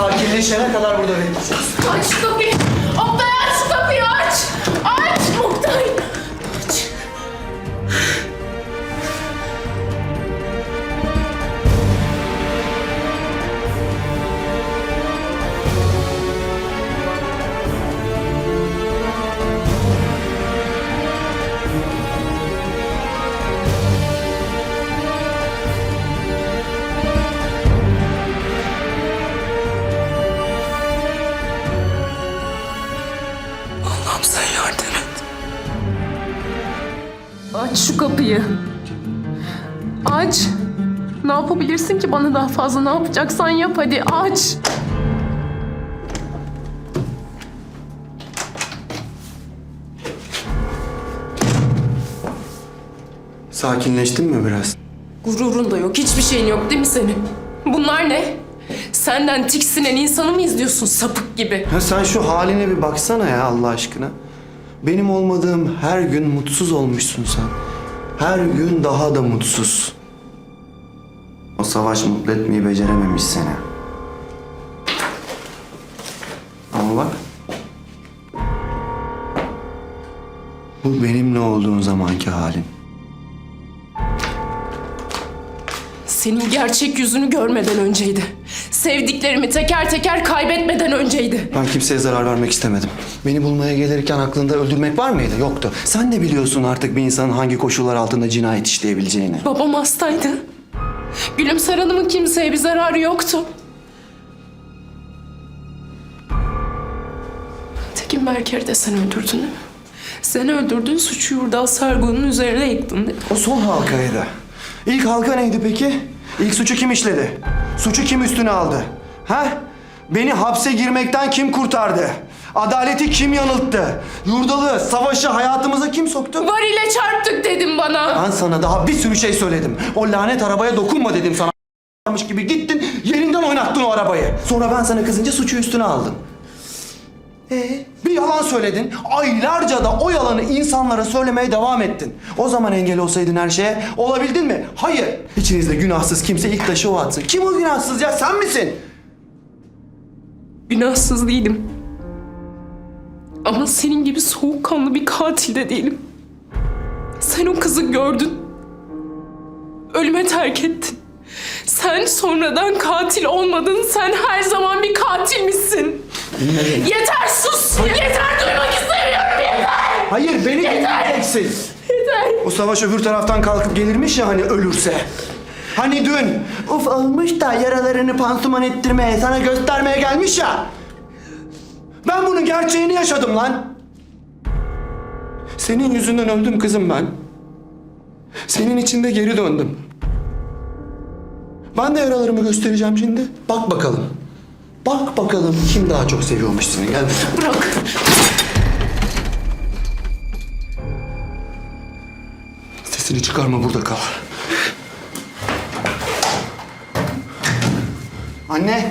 sakinleşene kadar burada bekleyeceğiz. Aç kapıyı. Allah'ım sen yardım et. Aç şu kapıyı. Aç. Ne yapabilirsin ki bana daha fazla? Ne yapacaksan yap hadi aç. Sakinleştin mi biraz? Gururun da yok, hiçbir şeyin yok değil mi senin? Bunlar ne? Senden tiksinen insanı mı izliyorsun sapık gibi? Ha sen şu haline bir baksana ya Allah aşkına. Benim olmadığım her gün mutsuz olmuşsun sen. Her gün daha da mutsuz. O savaş mutlu etmeyi becerememiş seni. Ama bak. Bu benimle olduğun zamanki halin. Senin gerçek yüzünü görmeden önceydi. Sevdiklerimi teker teker kaybetmeden önceydi. Ben kimseye zarar vermek istemedim. Beni bulmaya gelirken aklında öldürmek var mıydı? Yoktu. Sen de biliyorsun artık bir insanın hangi koşullar altında cinayet işleyebileceğini. Babam hastaydı. Gülümser Hanım'ın kimseye bir zararı yoktu. Tekin Berker'i de sen öldürdün değil mi? Sen öldürdün, suçu Yurdal Sargun'un üzerine yıktın değil mi? O son halkaydı. İlk halka neydi peki? İlk suçu kim işledi? Suçu kim üstüne aldı? Ha? Beni hapse girmekten kim kurtardı? Adaleti kim yanılttı? Yurdalı, savaşı hayatımıza kim soktu? Var ile çarptık dedim bana. Ben sana daha bir sürü şey söyledim. O lanet arabaya dokunma dedim sana. gibi gittin, yerinden oynattın o arabayı. Sonra ben sana kızınca suçu üstüne aldın. Ee, bir yalan söyledin. Aylarca da o yalanı insanlara söylemeye devam ettin. O zaman engel olsaydın her şeye olabildin mi? Hayır. İçinizde günahsız kimse ilk taşı o atsın. Kim o günahsız ya? Sen misin? Günahsız değilim. Ama senin gibi soğukkanlı bir katil de değilim. Sen o kızı gördün. Ölüme terk ettin. Sen sonradan katil olmadın. Sen her zaman bir katil? Yeter sus! Yeter duymak istemiyorum yeter! Hayır beni dinleyeceksin. Yeter! O savaş öbür taraftan kalkıp gelirmiş ya hani ölürse. Hani dün uf almış da yaralarını pansuman ettirmeye, sana göstermeye gelmiş ya. Ben bunun gerçeğini yaşadım lan. Senin yüzünden öldüm kızım ben. Senin içinde geri döndüm. Ben de yaralarımı göstereceğim şimdi. Bak bakalım. Bak bakalım kim daha çok seviyormuş seni. Gel. Bırak! Sesini çıkarma burada kal. Anne.